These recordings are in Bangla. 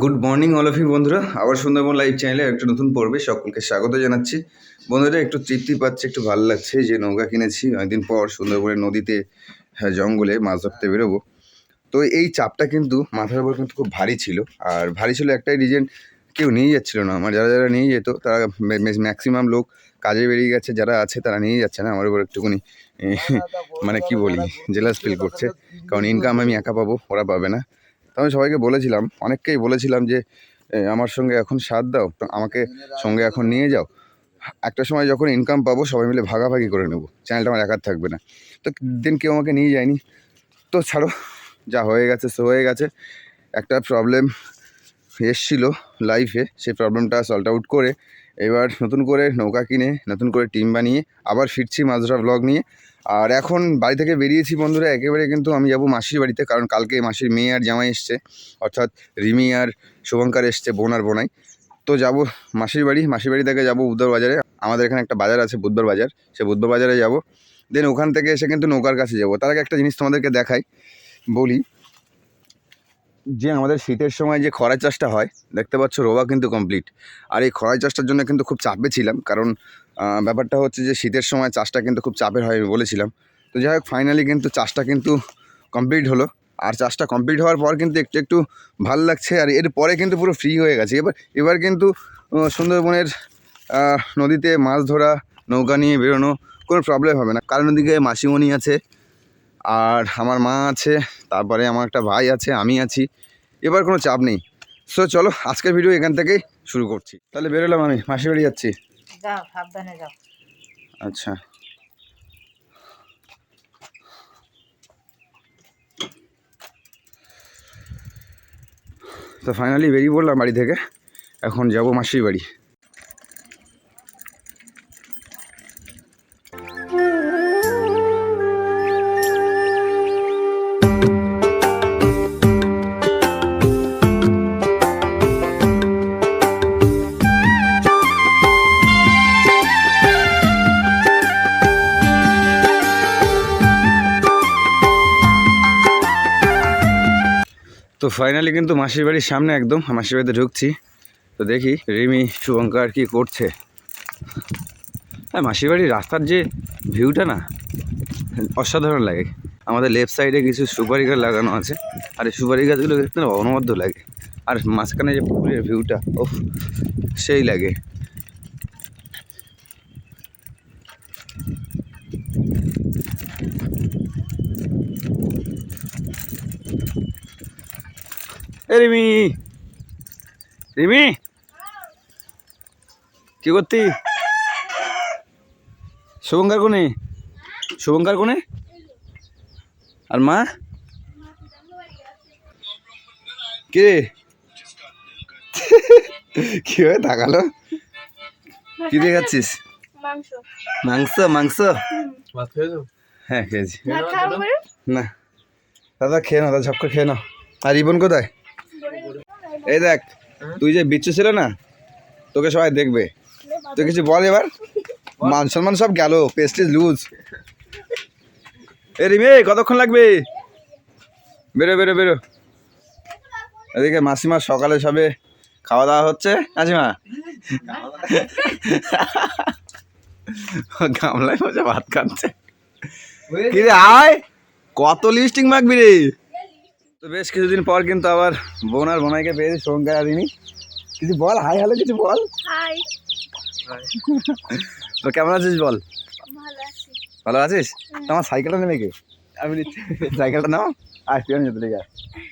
Good morning all of you বন্ধুরা। আবার সুন্দরবন লাইভ চ্যানেলে একটা নতুন পর্বে সকলকে স্বাগত জানাচ্ছি। বন্ধুরা একটু তৃপ্তি পাচ্ছে একটু ভালো লাগছে যে নৌকা কিনেছি। অনেকদিন পর সুন্দরবনের নদীতে হ্যাঁ, জঙ্গলে মাছ ধরতে বেরোবো। তো এই চাপটা কিন্তু মাথার উপর কিন্তু খুব ভারী ছিল। আর ভারী ছিল একটাই রিজন কেউ নিয়ে যাচ্ছিল না। আমার যারা যারা নিয়ে যেত তারা ম্যাক্সিমাম লোক কাজে বেরিয়ে গেছে যারা আছে তারা নিয়ে যাচ্ছে না। আমার উপর একটুখানি মানে কি বলি জেলাস ফিল করছে। কারণ ইনকাম আমি একা পাবো ওরা পাবে না। তো আমি সবাইকে বলেছিলাম, অনেককেই বলেছিলাম যে আমার সঙ্গে এখন সাথ দাও আমাকে সঙ্গে এখন নিয়ে যাও। একটা সময় যখন ইনকাম পাবো, সবাই মিলে ভাগাভাগি করে নেব। চ্যানেলটা আমার একার থাকবে না। তো দিন কেউ আমাকে নিয়ে যায়নি। তো ছাড়ো, যা হয়ে গেছে সো হয়ে গেছে। একটা প্রবলেম এসছিল লাইফে সেই প্রবলেমটা সল্ট আউট করে, এবার নতুন করে নৌকা কিনে, নতুন করে টিম বানিয়ে, আবার ফিরছি মাছ ধরা ব্লগ নিয়ে। আর এখন বাড়ি থেকে বেরিয়েছি বন্ধুরা, একেবারে কিন্তু আমি যাব মাসির বাড়িতে, কারণ কালকে মাসির মেয়ে আর জামাই এসছে। অর্থাৎ রিমি আর শুভঙ্কর এসছে, বোন আর বোনাই। তো যাব মাসির বাড়ি মাসির বাড়ি থেকে যাব বুধবার বাজারে। আমাদের এখানে একটা বাজার আছে, বুধবার বাজার। সে বুধবার বাজারে যাব। দেন ওখান থেকে এসে কিন্তু নৌকার কাছে যাব। তার আগে একটা জিনিস তোমাদেরকে দেখাই, বলি। যে আমাদের শীতের সময় যে খরা চাষটা হয়, দেখতে পাচ্ছ রোবা কিন্তু কমপ্লিট আর এই খরা চাষটার জন্য কিন্তু খুব চাপে ছিলাম, কারণ ব্যাপারটা হচ্ছে যে শীতের সময় চাষটা কিন্তু খুব চাপের হয় বলেছিলাম। তো যাই হোক ফাইনালি কিন্তু চাষটা কিন্তু কমপ্লিট হলো। আর চাষটা কমপ্লিট হওয়ার পর কিন্তু একটু একটু ভালো লাগছে, আর এর পরে কিন্তু পুরো ফ্রি হয়ে গেছে। এবার এবার কিন্তু সুন্দরবনের নদীতে মাছ ধরা, নৌকা নিয়ে বেরোনো কোনো প্রবলেম হবে না। কারণ ওদিকে মাসিমণি আছে আর আমার মা আছে তারপরে আমার একটা ভাই আছে আমি আছি। এবার কোনো চাপ নেই। সো চলো আজকের ভিডিও এখান থেকেই শুরু করছি। তাহলে বেরোলাম আমি মাসি বাড়ি যাচ্ছি। যাও সাবধানে যাও। আচ্ছা। তো ফাইনালি বেরিয়ে পড়লাম বাড়ি থেকে। এখন যাব মাসির বাড়ি। ফাইনালি কিন্তু মাসির বাড়ির সামনে একদম মাসির বাড়িতে ঢুকছি। তো দেখি রিমি শুভঙ্কর কি করছে। হ্যাঁ মাসির বাড়ির রাস্তার যে ভিউটা না, অসাধারণ লাগে। আমাদের লেফট সাইডে কিছু সুপারি গাছ লাগানো আছে, আর এই সুপারি গাছগুলো দেখতে অনবদ্য লাগে। আর মাঝখানে যে পুকুরের ভিউটা ও সেই লাগে। এ রিমি। রিমি। কি করতি? শুভঙ্কার কোনে? শুভঙ্কার কোনে? আর মা? কে কি হয়ে তাকালো? কি দিয়ে খাচ্ছিস? মাংস। মাংস হ্যাঁ খেয়েছি। না। দাদা খেয়ে নাও দাদা ঝপকা খেয়ে নাও। আর রিবন কোথায়? এই দেখ, তুই যে বিচ্ছু ছিল না, তোকে সবাই দেখবে। তুই কিছু বল এবার? মান সম্মান সব গেল পেস্টিজ লুজ এ রিমে, কতক্ষণ লাগবে? বেরো বেরো বেরো। এদিকে মাসিমা সকালে সবে খাওয়া দাওয়া হচ্ছে, মাসিমা? গামলায় মজা ভাত খাচ্ছে। কি রে আয়! কত লিস্টিং মাখবি রে? তো বেশ কিছুদিন পর কিন্তু আবার বোন আর বোনাইকে পেয়েছি সঙ্গে আর ইনি কিছু বল হাই হ্যালো কিছু বল? হাই। তো কেমন আছিস বল? ভালো আছিস? তো আমার সাইকেলটা নেবে কে? আমি নিচ্ছি। সাইকেলটা নাও আর তুই আমি যেতে লেগে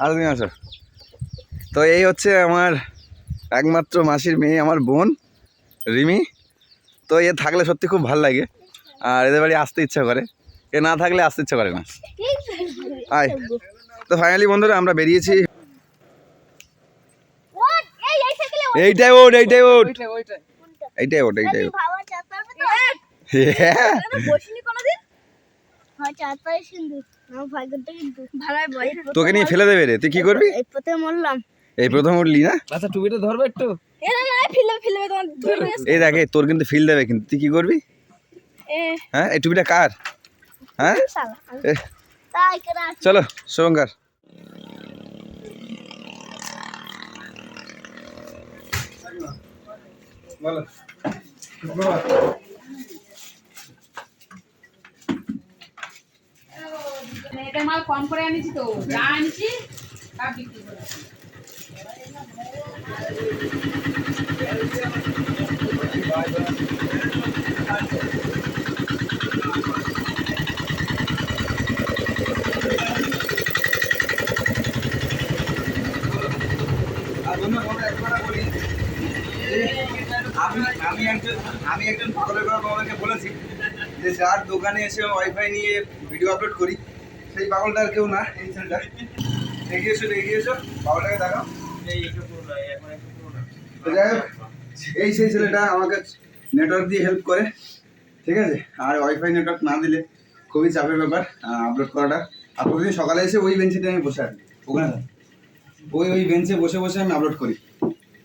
আর তুমি আসো। তো এই হচ্ছে আমার একমাত্র মাসির মেয়ে আমার বোন রিমি। তো এ থাকলে সত্যি খুব ভালো লাগে। আর এদের বাড়ি আসতে ইচ্ছা করে। এ না থাকলে আসতে ইচ্ছা করে না। আয়। তো ফাইনালি বন্ধুরা আমরা বেরিয়েছি। এইটাই ওট এইটাই ওট এইটাই ওট এইটাই ওট হ্যাঁ। হ্যাঁ। তোকে নিয়ে ফেলে দেবে রে তুই কি করবি? এই পথে মরলাম। এই প্রথম উঠলি না? আচ্ছা টুপিটা ধরবে একটু? এই দেখে তোর কিন্তু ফিল দেবে কিন্তু। তুই কি করবি? হ্যাঁ এই টুপিটা কার? হ্যাঁ? চলো শুভঙ্কর। এটা মাল কম করে আনিছি তো যা আনিছি তা বিক্রি করে বলি আমি একজন আমি একজন তোমাদেরকে বলেছি যে দোকানে এসে ওয়াইফাই নিয়ে ভিডিও আপলোড করি সেই আর কেউ না এই দেখাও সেই ছেলেটা আমাকে নেটওয়ার্ক দিয়ে হেল্প করে, ঠিক আছে? আর ওয়াইফাই নেটওয়ার্ক না দিলে খুবই চাপের ব্যাপার। আপলোড করাটা। আর সকালে এসে ওই বেঞ্চিতে আমি বসে আছি ওখানে। ওই ওই বেঞ্চে বসে বসে আমি আপলোড করি।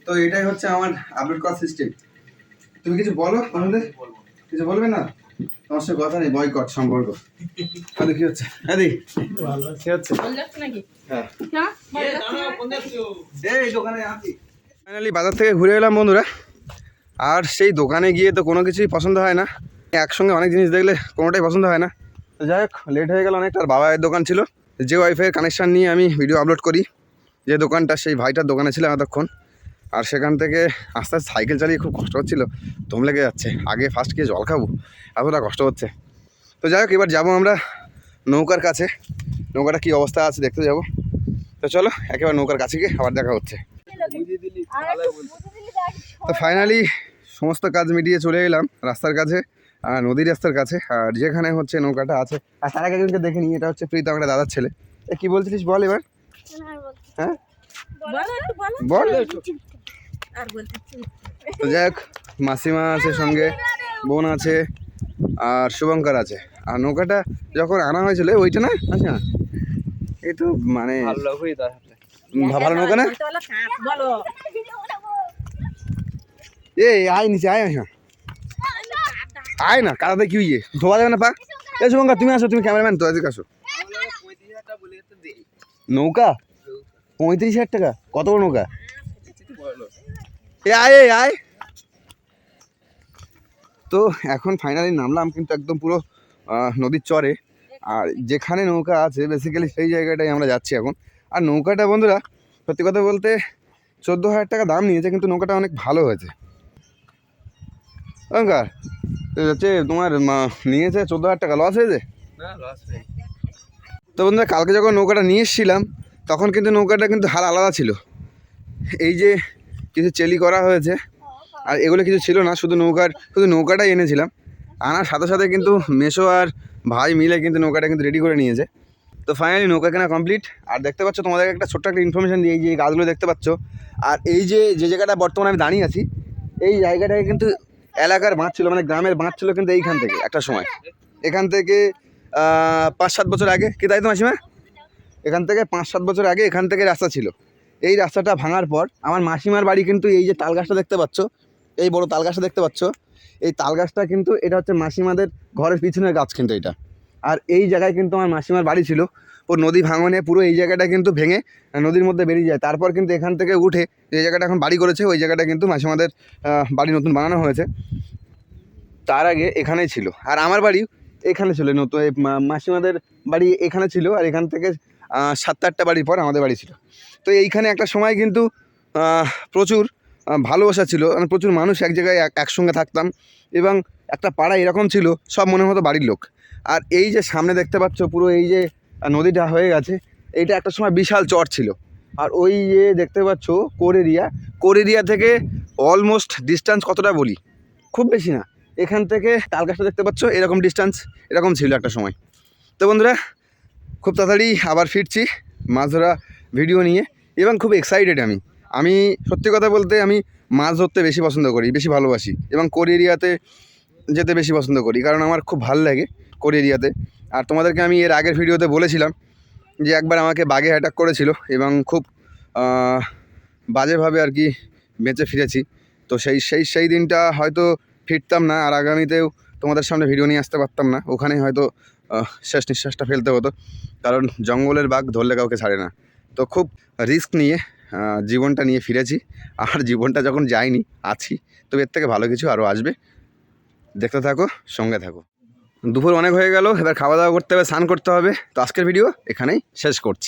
তো এটাই হচ্ছে আমার আপলোড করার সিস্টেম তুমি কিছু বলো আমাদের কিছু বলবে না? তোমার সাথে কথা নেই বয়কট সম্পর্ক। তাহলে কি হচ্ছে? হ্যাঁ দি। কি হচ্ছে? নাকি? হ্যাঁ। হ্যাঁ ফাইনালি বাজার থেকে ঘুরে এলাম বন্ধুরা। আর সেই দোকানে গিয়ে তো কোনো কিছুই পছন্দ হয় না। একসঙ্গে অনেক জিনিস দেখলে কোনোটাই পছন্দ হয় না। তো যাই হোক লেট হয়ে গেল অনেকটা। আর বাবার দোকান ছিল। যে ওয়াইফাইয়ের কানেকশান নিয়ে আমি ভিডিও আপলোড করি। যে দোকানটা সেই ভাইটার দোকানে ছিলাম এতক্ষণ। আর সেখান থেকে আস্তে আস্তে সাইকেল চালিয়ে খুব কষ্ট হচ্ছিল। দম লেগে যাচ্ছে। আগে ফার্স্ট গিয়ে জল খাব। এতটা কষ্ট হচ্ছে। তো যাই হোক, এবার যাব আমরা নৌকার কাছে। নৌকাটা কী অবস্থা আছে দেখতে যাব। তো চলো, একেবারে নৌকার কাছে গিয়ে আবার দেখা হচ্ছে। তো ফাইনালি সমস্ত কাজ মিটিয়ে চলে এলাম রাস্তার কাছে আর নদীর রাস্তার কাছে। আর যেখানে হচ্ছে নৌকাটা আছে। আর তার আগে দেখে নিই, এটা হচ্ছে প্রীতম, একটা দাদার ছেলে। কি বলছিলিস বল এবার? হ্যাঁ? বলো তো যাই হোক মাসিমা আছে সঙ্গে বোন আছে আর শুভঙ্কর আছে। আর নৌকাটা যখন আনা হয়েছিল ওইটা না আচ্ছা এই তো মানে ভালো নৌকা না? বলো। এ আয় নিচে আয় আয় হ্যাঁ। আয় না কাদাতে কি হইয়ে ধোয়া যাবে না পা? এ শুভঙ্কর তুমি আসো তুমি ক্যামেরাম্যান তো আজকে আসো। নৌকা? পঁয়ত্রিশ হাজার টাকা। কত বড় নৌকা? এ আয় এ আয়। তো এখন ফাইনালি নামলাম কিন্তু একদম পুরো নদীর চরে। আর যেখানে নৌকা আছে বেসিক্যালি সেই জায়গাটাই আমরা যাচ্ছি এখন। আর নৌকাটা বন্ধুরা সত্যি কথা বলতে চোদ্দ হাজার টাকা দাম নিয়েছে কিন্তু নৌকাটা অনেক ভালো হয়েছে। অঙ্কার হচ্ছে তোমার নিয়েছে চোদ্দ হাজার টাকা। লস হয়েছে? তো বন্ধুরা কালকে যখন নৌকাটা নিয়ে এসেছিলাম তখন কিন্তু নৌকাটা কিন্তু হাল আলাদা ছিল। এই যে কিছু চেলি করা হয়েছে, আর এগুলো কিছু ছিল না, শুধু নৌকার, শুধু নৌকাটাই এনেছিলাম। আনার সাথে সাথে কিন্তু মেশো আর ভাই মিলে কিন্তু নৌকাটা কিন্তু রেডি করে নিয়েছে। তো ফাইনালি নৌকা কেনা কমপ্লিট আর দেখতে পাচ্ছ, তোমাদেরকে একটা ছোট্ট একটা ইনফরমেশন দিয়ে এই যে গাছগুলো দেখতে পাচ্ছ। আর এই যে যে জায়গাটা বর্তমানে আমি দাঁড়িয়ে আছি, এই জায়গাটায় কিন্তু এলাকার বাঁধ ছিল মানে গ্রামের বাঁধ ছিল কিন্তু এইখান থেকে একটা সময়। এখান থেকে পাঁচ সাত বছর আগে। কি তাই তো মাসিমা? এখান থেকে পাঁচ সাত বছর আগে এখান থেকে রাস্তা ছিল। এই রাস্তাটা ভাঙার পর আমার মাসিমার বাড়ি কিন্তু এই যে তাল গাছটা দেখতে পাচ্ছ, এই বড় তাল গাছটা দেখতে পাচ্ছ, এই তাল গাছটা কিন্তু এটা হচ্ছে মাসিমাদের ঘরের পিছনের গাছ কিন্তু এটা। আর এই জায়গায় কিন্তু আমার মাসিমার বাড়ি ছিল। ও নদী ভাঙনে পুরো এই জায়গাটা কিন্তু ভেঙে নদীর মধ্যে বেরিয়ে যায়। তারপর কিন্তু এখান থেকে উঠে যে জায়গাটা এখন বাড়ি করেছে, ওই জায়গাটা কিন্তু মাসিমাদের বাড়ি নতুন বানানো হয়েছে। তার আগে এখানেই ছিল। আর আমার বাড়ি এখানে ছিল। নতুন মাসিমাদের বাড়ি এখানে ছিল। আর এখান থেকে আহ, সাত আটটা বাড়ির পর আমাদের বাড়ি ছিল। তো এইখানে একটা সময় কিন্তু প্রচুর ভালোবাসা ছিল। মানে প্রচুর মানুষ এক জায়গায় এক- একসঙ্গে থাকতাম এবং একটা পাড়া এরকম ছিল সব মনে হতো বাড়ির লোক। আর এই যে সামনে দেখতে পাচ্ছ পুরো এই যে নদীটা হয়ে গেছে এইটা একটা সময় বিশাল চর ছিল। আর ওই যে দেখতে পাচ্ছ কোর এরিয়া কোর এরিয়া থেকে অলমোস্ট ডিস্টেন্স কতটা বলি? খুব বেশি না। এখান থেকে তাল গাছটা দেখতে পাচ্ছ এরকম ডিস্টেন্স এরকম ছিল একটা সময়। তো বন্ধুরা খুব তাড়াতাড়ি আবার ফিরছি মাছ ধরা ভিডিও নিয়ে এবং খুব এক্সাইটেড আমি। আমি সত্যি কথা বলতে আমি মাছ ধরতে বেশি পছন্দ করি, বেশি ভালোবাসি এবং কোর এরিয়াতে যেতে বেশি পছন্দ করি কারণ আমার খুব ভালো লাগে কোর এরিয়াতে। আর তোমাদেরকে আমি এর আগের ভিডিওতে বলেছিলাম যে একবার আমাকে বাঘে অ্যাটাক করেছিল এবং খুব বাজেভাবে আর কি বেঁচে ফিরেছি। তো সেই সেই সেই দিনটা হয়তো ফিরতাম না আর আগামীতেও তোমাদের সামনে ভিডিও নিয়ে আসতে পারতাম না। ওখানে হয়তো শেষ নিঃশ্বাসটা ফেলতে হতো। কারণ জঙ্গলের বাঘ ধরলে কাউকে ছাড়ে না। তো খুব রিস্ক নিয়ে জীবনটা নিয়ে ফিরেছি। আর জীবনটা যখন যায়নি আছি, তো এর থেকে ভালো কিছু আরও আসবে। দেখতে থাকো, সঙ্গে থাকো। দুপুর অনেক হয়ে গেল, এবার খাওয়া দাওয়া করতে হবে, স্নান করতে হবে। তো আজকের ভিডিও এখানেই শেষ করছি।